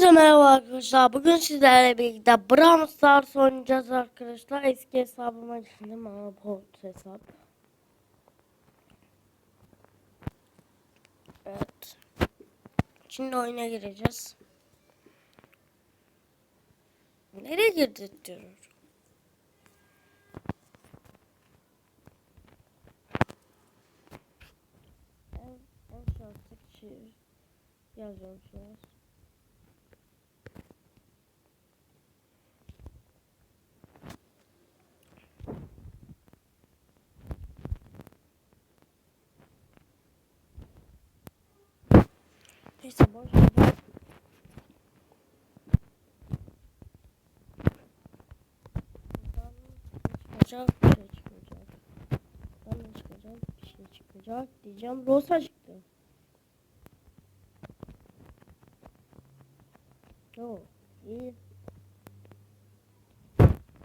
Hepinize merhaba arkadaşlar. Bugün sizlerle birlikte Brawl Stars oynayacağız arkadaşlar. Eski hesabıma gittim ama bu hesap. Evet. Şimdi oyuna gireceğiz. Nereye girdik diyor. En, en şanslı kişi yazıyorum şu an. Neyse boş ver. Buradan çıkacak, bir şey çıkmayacak. Buradan çıkacak, bir şey çıkacak diyeceğim. Rosa çıktı. Yo, iyi.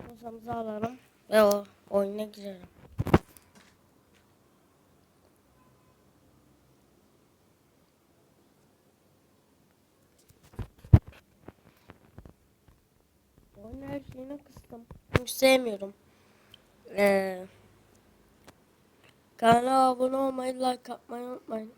Rosamızı alalım ve o oyuna girelim. Şeyini kıstım. Çünkü sevmiyorum. Ee, kanala abone olmayı, like atmayı unutmayın.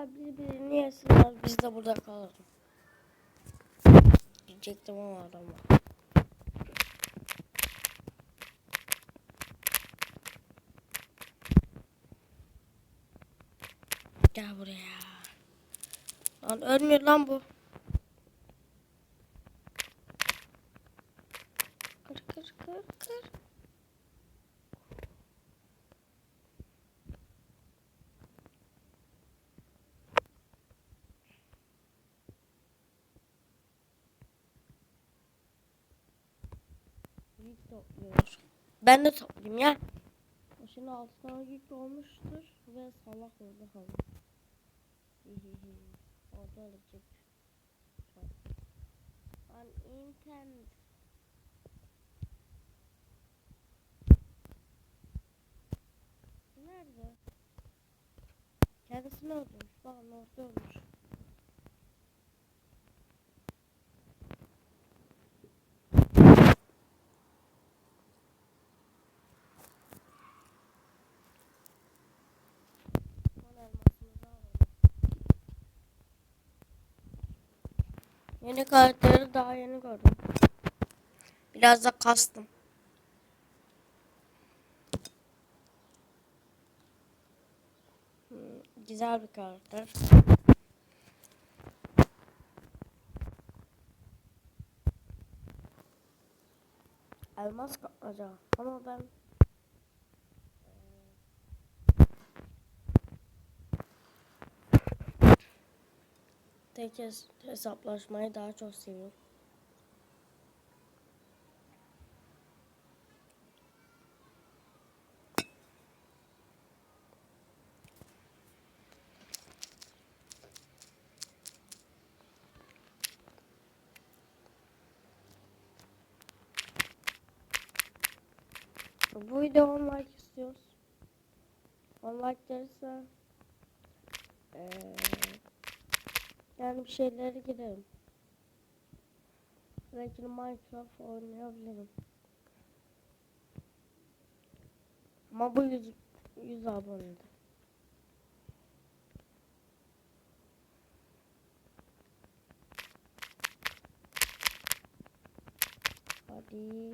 Bunlar birbirini yesinler biz de burada kalalım. Diyecektim ama adama. Gel buraya. Lan ölmüyor lan bu. Kır kır kır kır. Topluyor. Ben de toplayayım ya. O şimdi altına yük olmuştur ve salak orada. Hihihi. Orada ölecek. Lan internet. Nerede? Kendisini öldürmüş. Bakın orada ölmüş. Yeni karakteri daha yeni gördüm. Biraz da kastım. Hmm, Güzel bir karakter. Elmas kapmaca. Ama ben tek hes- hesaplaşmayı daha çok seviyorum. Bu video 10 like istiyoruz. 10 like gelirse eee yani bir şeylere girelim. Belki Minecraft oynayabilirim. Ama bu 100, 100 abonede. Hadi.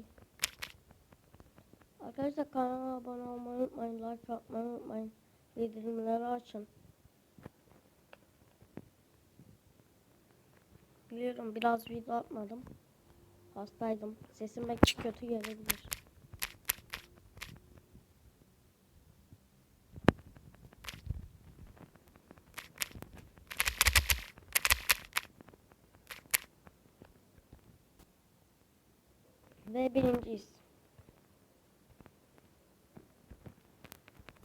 Arkadaşlar kanala abone olmayı unutmayın. Like atmayı unutmayın. Bildirimleri açın. biliyorum biraz video atmadım. Hastaydım. Sesim belki kötü gelebilir. Ve birinciyiz.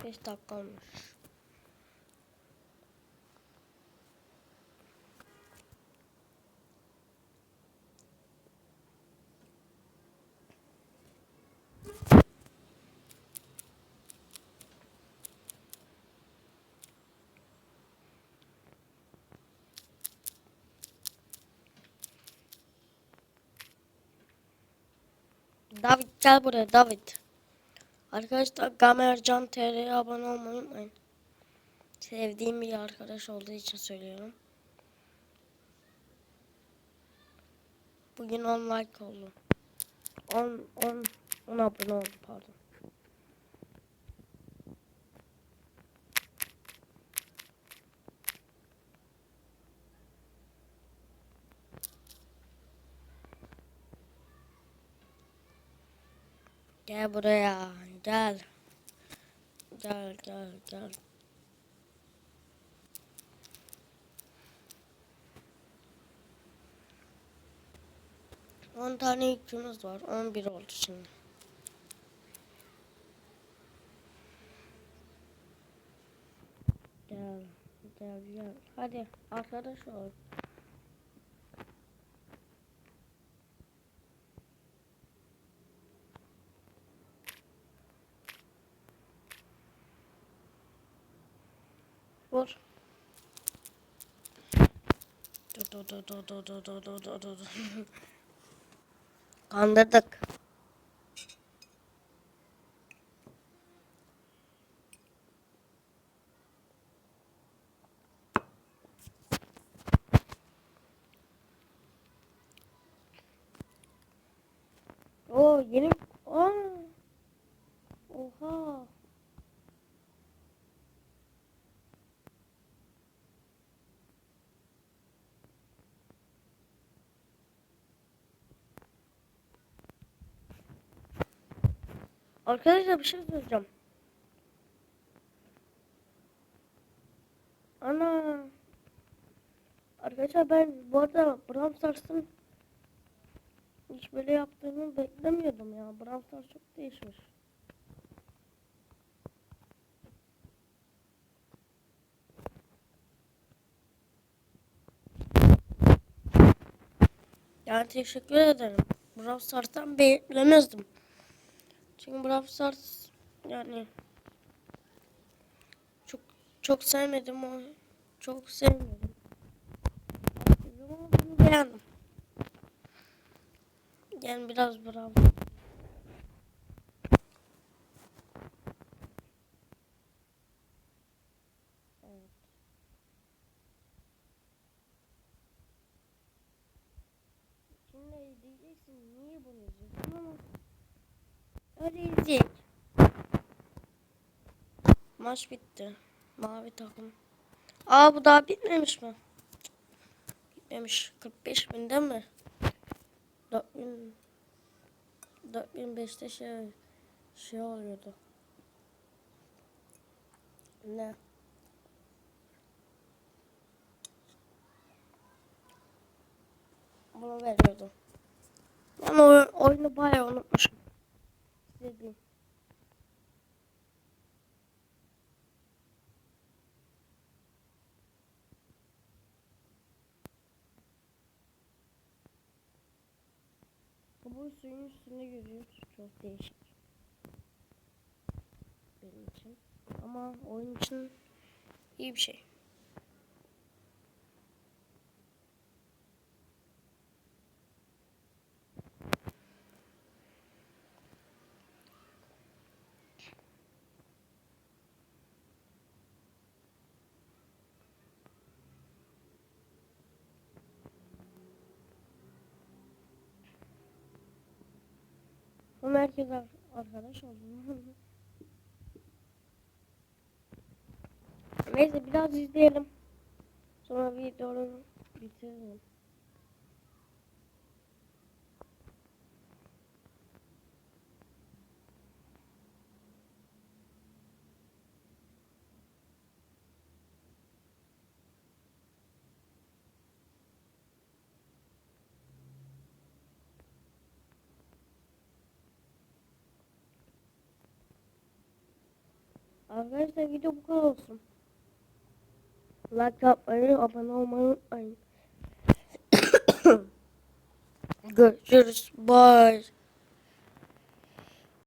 5 dakika olmuş. David gel buraya David. Arkadaşlar Gamercan TR'ye abone olmayı unutmayın. Sevdiğim bir arkadaş olduğu için söylüyorum. Bugün 10 like oldu. 10 10 10 abone oldu pardon. Gel buraya. Gel. Gel gel gel. On tane yükümüz var. On bir oldu şimdi. Gel. Gel gel. Hadi arkadaş ol. Vur. Dur dur dur dur dur dur dur dur dur. Kandırdık. Oo yeni Aa. Oha. Arkadaşlar bir şey söyleyeceğim. Ana. Arkadaşlar ben bu arada Brawl Stars'ın hiç böyle yaptığını beklemiyordum ya. Brawl Stars çok değişmiş. Yani teşekkür ederim. Brawl Stars'tan beklemezdim. Çünkü Brawl Stars yani çok çok sevmedim o çok sevmedim. Ama bunu beğendim. Yani biraz Brawl. Evet. Şimdi diyeceksin niye bunu izliyorsun ama izleyecek. Maç bitti. Mavi takım. Aa bu daha bitmemiş mi? Bitmemiş. 45 binde mi? 4000 4005'te şey şey oluyordu. Ne? Bunu veriyordu. Ben o oyunu bayağı unutmuşum. Diyeyim. Bu suyun üstünde yüzüyoruz. Çok değişik. Benim için. Ama oyun için iyi bir şey. Bu herkes ar- arkadaş oldu. Neyse biraz izleyelim. Sonra videoyu bitirelim. Arkadaşlar video bu kadar olsun. Like yapmayı, abone olmayı unutmayın. Görüşürüz. Bye.